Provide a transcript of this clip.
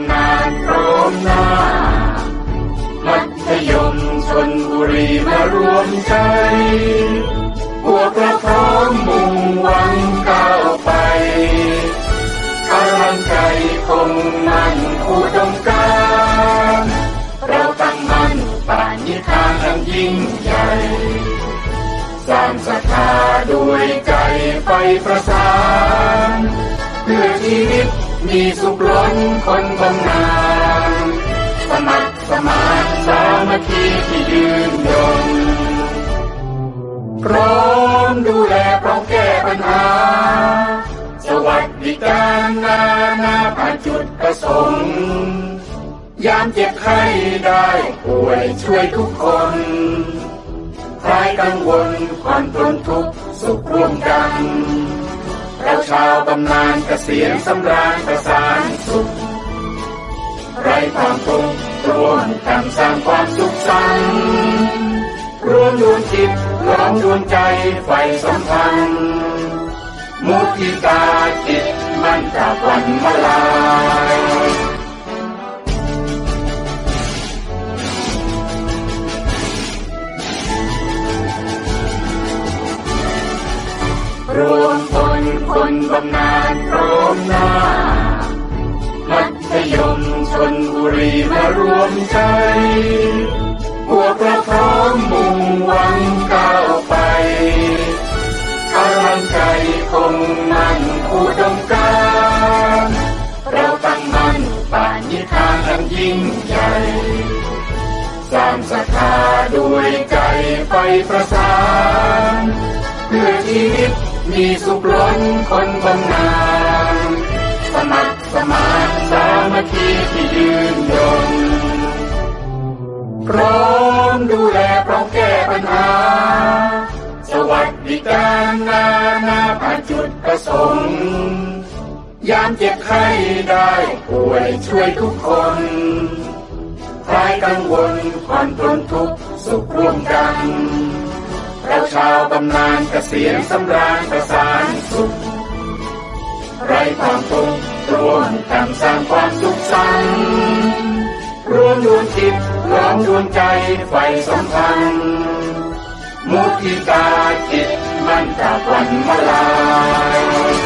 ำนานพร้อมนามัธยมชนบุรีมารวมใจ พวกเราพร้อมมุ่งหวังก้าวไปกำลังใจคงมั่นคู่ดงการเราตั้งมั่นป่านิธานอันยิ่งใหญ่สร้างศรัทธาด้วยใจไฟประสานเพื่อชีวิต มีสุขล้นคนบำนาญสมัครสมานสามัคคีที่ยืนยงพร้อมดูแลพร้อมแก้ปัญหา สวัสดิการนานาผ่านจุดประสงค์ ยามเจ็บไข้ได้ป่วยช่วยทุกคนคลายกังวลผ่อนปลนทุกข์สุขร่วมกัน เราชาวบำนาญเกษียณสำราญประสานสุข ไรความทุกข์รวมกันสร้างความสุขสันต์รวมดวงจิตล้อมดวงใจไฟสัมพันธ์มุทิตาจิตมันจากวันมาลายรวมพล คนบำนาญพร้อมหน้า มัธยมชนบุรีมารวมใจ พวกเราพร้อมมุ่งหวังก้าวไปพลังใจคงมั่นอุดมการเราตั้งมั่นป่านนิทานอันยิ่งใหญ่สร้างศรัทธาด้วยใจไฟประสานเพื่อชีวิต มีสุขล้นคนบำนาญสมัครสมานสามัคคีที่ยืนยงพร้อมดูแลพร้อมแก้ปัญหา สวัสดิการนานาผ่านจุดประสงค์ ยามเจ็บไข้ได้ป่วยช่วยทุกคนคลายกังวลผ่อนปลนทุกข์สุขร่วมกัน เราชาวบำนาญเกษียณสำราญประสานสุข ไรความทุกข์รวมกันสร้างความสุขสันต์รวมดวงจิตร้อมดวงใจไฟสัมพันธ์มุทิตาจิตมันจะวันมาลาย